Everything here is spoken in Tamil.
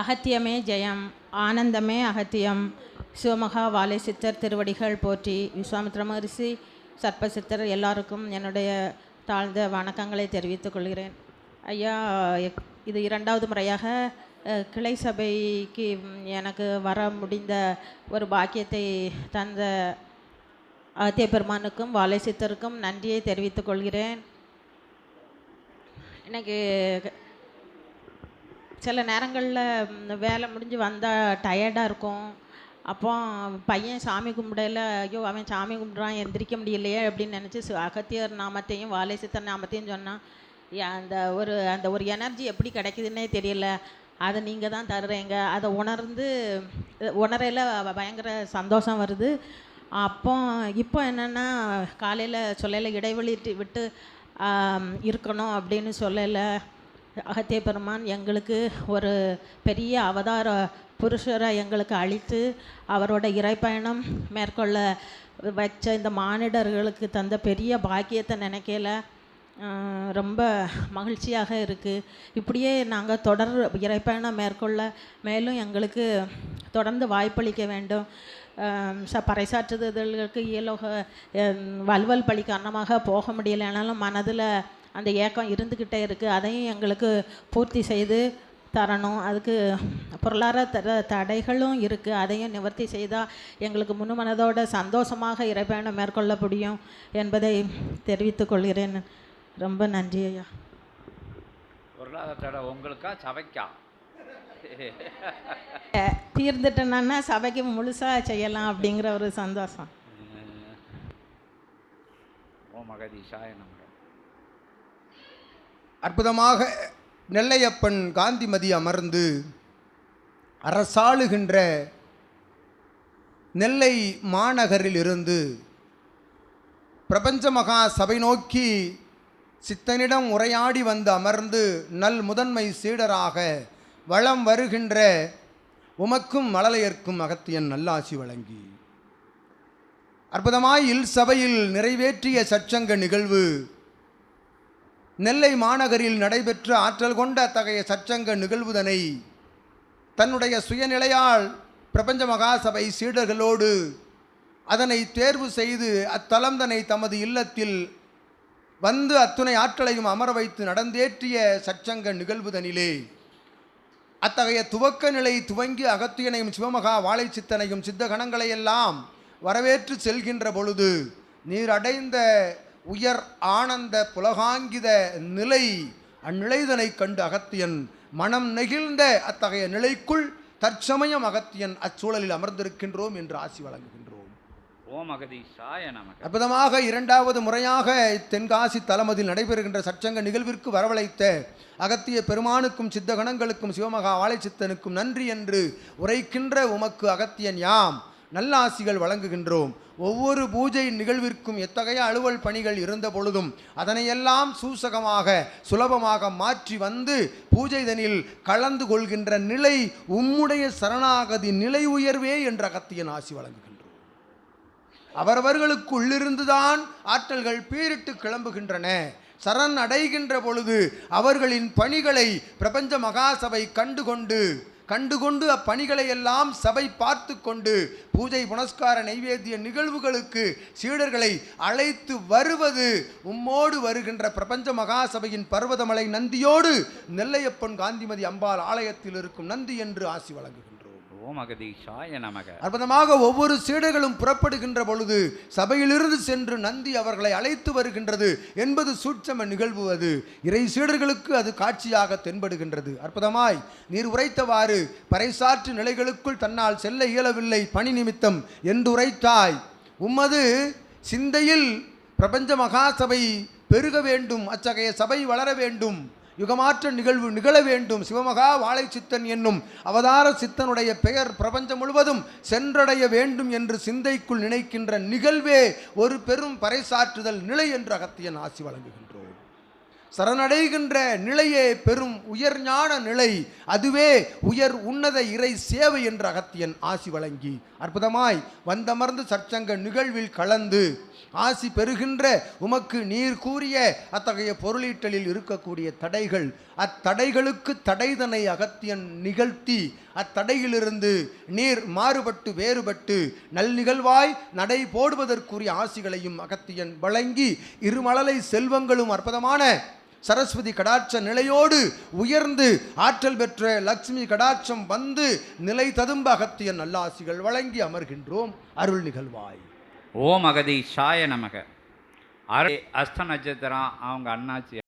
அகத்தியமே ஜெயம் ஆனந்தமே அகத்தியம். சிவமகா வாலை சித்தர் திருவடிகள் போற்றி விஸ்வாமித்ர மகரிஷி சர்ப்பசித்தர் எல்லாருக்கும் என்னுடைய தாழ்ந்த வணக்கங்களை தெரிவித்துக் கொள்கிறேன். ஐயா இது இரண்டாவது முறையாக கிளை சபைக்கு எனக்கு வர முடிந்த ஒரு பாக்கியத்தை தந்த அகத்திய பெருமானுக்கும் வாலை சித்தருக்கும் நன்றியை தெரிவித்துக் கொள்கிறேன். எனக்கு சில நேரங்களில் வேலை முடிஞ்சு வந்தால் டயர்டாக இருக்கும். அப்போ பையன் சாமி கும்பிடையில ஐயோ அவன் சாமி கும்பிட்றான் எந்திரிக்க முடியலையே அப்படின்னு நினச்சி அகத்தியர் நாமத்தையும் வாலேசித்தர் நாமத்தையும் சொன்னான் அந்த ஒரு அந்த ஒரு எனர்ஜி எப்படி கிடைக்குதுன்னே தெரியல. அதை நீங்கள் தான் தருறீங்க. அதை உணர்ந்து உணரையில் பயங்கர சந்தோஷம் வருது. அப்போ இப்போ என்னென்னா காலையில் சொல்லையில் இடைவெளி விட்டு- இருக்கணும் அப்படின்னு சொல்லலை. அகத்திய பெருமான் எங்களுக்கு ஒரு பெரிய அவதார புருஷரை எங்களுக்கு அளித்து அவரோட இறைப்பயணம் மேற்கொள்ள வச்ச இந்த மானிடர்களுக்கு தந்த பெரிய பாக்கியத்தை நினைக்கல. ரொம்ப மகிழ்ச்சியாக இருக்குது இப்படியே நாங்கள் தொடர் இறைப்பயணம் மேற்கொள்ள மேலும் எங்களுக்கு தொடர்ந்து வாய்ப்பளிக்க வேண்டும். ச பறைசாற்றுதல்களுக்கு இயலோக வல்வல் பழி காரணமாக போக முடியலைனாலும் மனதில் அந்த ஏக்கம் இருந்துக்கிட்டே இருக்குது அதையும் எங்களுக்கு பூர்த்தி செய்து தரணும். அதுக்கு பொருளாதார தட தடைகளும் இருக்குது அதையும் நிவர்த்தி செய்தால் எங்களுக்கு முழு மனதோட சந்தோஷமாக இறைப்பயணம் மேற்கொள்ள முடியும் என்பதை தெரிவித்துக் கொள்கிறேன். ரொம்ப நன்றி ஐயா. பொருளாதார தடை உங்களுக்கா? சபைக்கா? தீர்ந்துட்டேன்னா சபைக்கு முழுசாக செய்யலாம் அப்படிங்கிற ஒரு சந்தோஷம். ஓ மகதீஷாய நமக. அற்புதமாக நெல்லையப்பன் காந்திமதி அமர்ந்து அரசாளுகின்ற நெல்லை மாநகரில் இருந்து பிரபஞ்ச மகா சபை நோக்கி சித்தனிடம் உரையாடி வந்து அமர்ந்து நல் முதன்மை சீடராக வளம் வருகின்ற உமக்கும் மழலையர்க்கும் அகத்தியன் நல்லாசி வழங்கி. அற்புதமாய் இல் சபையில் நிறைவேற்றிய சச்சங்க நிகழ்வு நெல்லை மாநகரில் நடைபெற்ற ஆற்றல் கொண்ட அத்தகைய சச்சங்க நிகழ்வுதனை தன்னுடைய சுயநிலையால் பிரபஞ்ச மகாசபை சீடர்களோடு அதனை தேர்வு செய்து அத்தலந்தனை தமது இல்லத்தில் வந்து அத்துணை ஆற்றலையும் அமர வைத்து நடந்தேற்றிய சச்சங்க நிகழ்வுதனிலே. அத்தகைய துவக்க நிலை துவங்கி அகத்தியனையும் சிவமகா வாழைச்சித்தனையும் சித்த கணங்களையெல்லாம் வரவேற்று செல்கின்ற பொழுது நீர் அடைந்த உயர் ஆனந்த புலகாங்கித நிலை அந்நிலைதனைக் கண்டு அகத்தியன் மனம் நெகிழ்ந்த அத்தகைய நிலைக்குள் தற்சமயம் அகத்தியன் அச்சூழலில் அமர்ந்திருக்கின்றோம் என்று ஆசி வழங்குகின்றோம். ஓ மகதீஷாய நமக. அற்புதமாக இரண்டாவது முறையாக தென்காசி தலமதில் நடைபெறுகின்ற சச்சங்க நிகழ்விற்கு வரவழைத்த அகத்திய பெருமானுக்கும் சித்தகணங்களுக்கும் சிவமகா வாழைச்சித்தனுக்கும் நன்றி என்று உரைக்கின்ற உமக்கு அகத்தியன் யாம். நல்லாசிகள் வழங்குகின்றோம். ஒவ்வொரு பூஜை நிகழ்விற்கும் எத்தகைய அலுவல் பணிகள் இருந்த பொழுதும் அதனையெல்லாம் சூசகமாக சுலபமாக மாற்றி வந்து பூஜைதனில் கலந்து கொள்கின்ற நிலை உம்முடைய சரணாகதி நிலை உயர்வே என்ற அகத்தியன் ஆசி வழங்குகின்றோம். அவரவர்களுக்குள்ளிருந்துதான் ஆற்றல்கள் பீரிட்டு கிளம்புகின்றன. சரண் அடைகின்ற பொழுது அவர்களின் பணிகளை பிரபஞ்ச மகாசபை கண்டுகொண்டு கண்டுகொண்டு அப்பணிகளை எல்லாம் சபை பார்த்து கொண்டு பூஜை புனஸ்கார நைவேத்திய நிகழ்வுகளுக்கு சீடர்களை அழைத்து வருவது உம்மோடு வருகின்ற பிரபஞ்ச மகாசபையின் பர்வதமலை நந்தியோடு நெல்லையப்பன் காந்திமதி அம்பாள் ஆலயத்தில் இருக்கும் நந்தி என்று ஆசி வழங்குகிறார் ஓ மகதீஷாய நமக. அற்புதமாக ஒவ்வொரு சீடர்களும் புறப்படுகின்ற பொழுது சபையிலிருந்து சென்று நந்தி அவர்களை அழைத்து வருகின்றது என்பது சூட்சம நிகழ்வுவது இறை சீடர்களுக்கு அது காட்சியாக தென்படுகின்றது. அற்புதமாய் நீர் உரைத்தவாறு பறைசாற்று நிலைகளுக்குள் தன்னால் செல்ல இயலவில்லை பணி நிமித்தம் என்று உரைத்தாய். உம்மது சிந்தையில் பிரபஞ்ச மகாசபை பெருக வேண்டும் அத்தகைய சபை வளர வேண்டும். யுகமாற்ற நிகழ்வு நிகழ வேண்டும். சிவமகா வாழை சித்தன் என்னும் அவதார சித்தனுடைய பெயர் பிரபஞ்சம் முழுவதும் சென்றடைய வேண்டும் என்று சிந்தைக்குள் நினைக்கின்ற நிகழ்வே ஒரு பெரும் பறைசாற்றுதல் நிலை என்று அகத்தியன் ஆசி வழங்குகின்றார் சரணடைகின்ற நிலையே பெரும் உயர்ஞான நிலை. அதுவே உயர் உன்னத இறை சேவை என்ற அகத்தியன் ஆசி வழங்கி. அற்புதமாய் வந்தமர்ந்து சற்சங்க நிகழ்வில் கலந்து ஆசி பெறுகின்ற உமக்கு நீர் கூறிய அத்தகைய பொருளீட்டலில் இருக்கக்கூடிய தடைகள் அத்தடைகளுக்கு தடைதனை அகத்தியன் நிகழ்த்தி அத்தடையிலிருந்து நீர் மாறுபட்டு வேறுபட்டு நல் நிகழ்வாய் நடை போடுவதற்குரிய ஆசிகளையும் அகத்தியன் வழங்கி இருமலலை செல்வங்களும் அற்புதமான சரஸ்வதி கடாட்ச நிலையோடு உயர்ந்து ஆற்றல் பெற்ற லக்ஷ்மி கடாட்சம் வந்து நிலை ததும்ப அகத்தியன் நல்லாசிகள் வழங்கி அமர்கின்றோம் அருள் நிகழ்வாய். ஓம் அகதி சாய நமக. அரை அஸ்த நட்சத்திரம் அவங்க அண்ணாச்சி